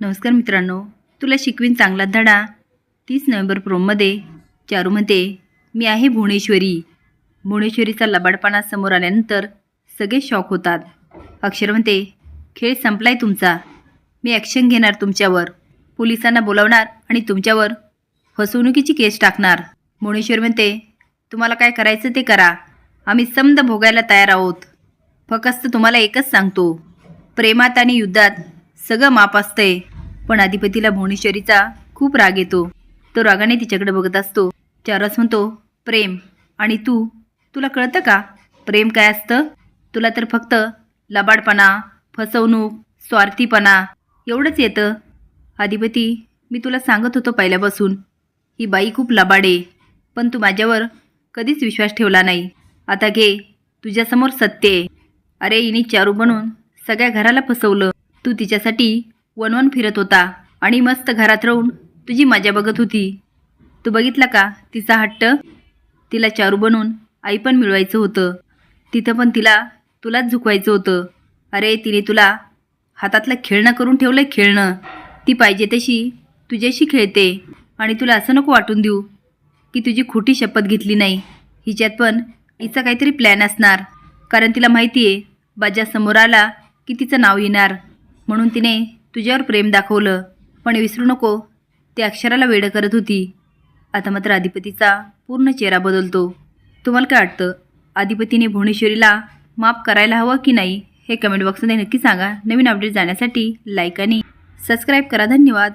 नमस्कार मित्रांनो तुला शिकवीन चांगला धडा. तीस नोव्हेंबर प्रोममध्ये चारू म्हणते मी आहे भुवनेश्वरी. भुवनेश्वरीचा लबाडपणा समोर आल्यानंतर सगळे शॉक होतात. अक्षर म्हणते खेळ संपलाय तुमचा. मी ॲक्शन घेणार तुमच्यावर. पोलिसांना बोलावणार आणि तुमच्यावर फसवणुकीची केस टाकणार. भुवनेश्वर म्हणते तुम्हाला काय करायचं ते करा. आम्ही समद भोगायला तयार आहोत. फक्त तुम्हाला एकच सांगतो. प्रेमात आणि युद्धात सगळं माप असतंय. पण अधिपतीला भुवनेश्वरीचा खूप राग येतो. तो रागाने तिच्याकडे बघत असतो. चारस म्हणतो प्रेम. आणि तू? तुला कळतं का? प्रेम काय असतं? तुला तर फक्त लबाडपणा फसवणूक स्वार्थीपणा एवढंच येतं. अधिपती मी तुला सांगत होतो पहिल्यापासून. ही बाई खूप लबाडे. पण तू माझ्यावर कधीच विश्वास ठेवला नाही. आता घे तुझ्यासमोर सत्य आहे. अरे हिने चारू बनून सगळ्या घराला फसवलं. तू तिच्यासाठी वनवन फिरत होता आणि मस्त घरात राहून तुझी मजा बघत होती. तू बघितला का तिचा हट्ट? तिला चारू बनून आई पण मिळवायचं होतं. तिथं पण तिला तुलाच झुकवायचं होतं. अरे तिने तुला हातातलं खेळणं करून ठेवलं खेळणं. ती पाहिजे तशी तुझ्याशी खेळते आणि तुला असं नको वाटून देऊ की तुझी खोटी शपथ घेतली नाही. हिच्यात पण हिचा काहीतरी प्लॅन असणार. कारण तिला माहिती आहे बाजा समोर आला की तिचं नाव येणार. म्हणून तिने तुझ्यावर प्रेम दाखवलं. पण विसरू नको ते अक्षराला वेडं करत होती. आता मात्र अधिपतीचा पूर्ण चेहरा बदलतो. तुम्हाला काय वाटतं? अधिपतीने भुवनेश्वरीला माफ करायला हवं की नाही? हे कमेंट बॉक्समध्ये नक्की सांगा. नवीन अपडेट जाण्यासाठी लाईक आणि सबस्क्राईब करा. धन्यवाद.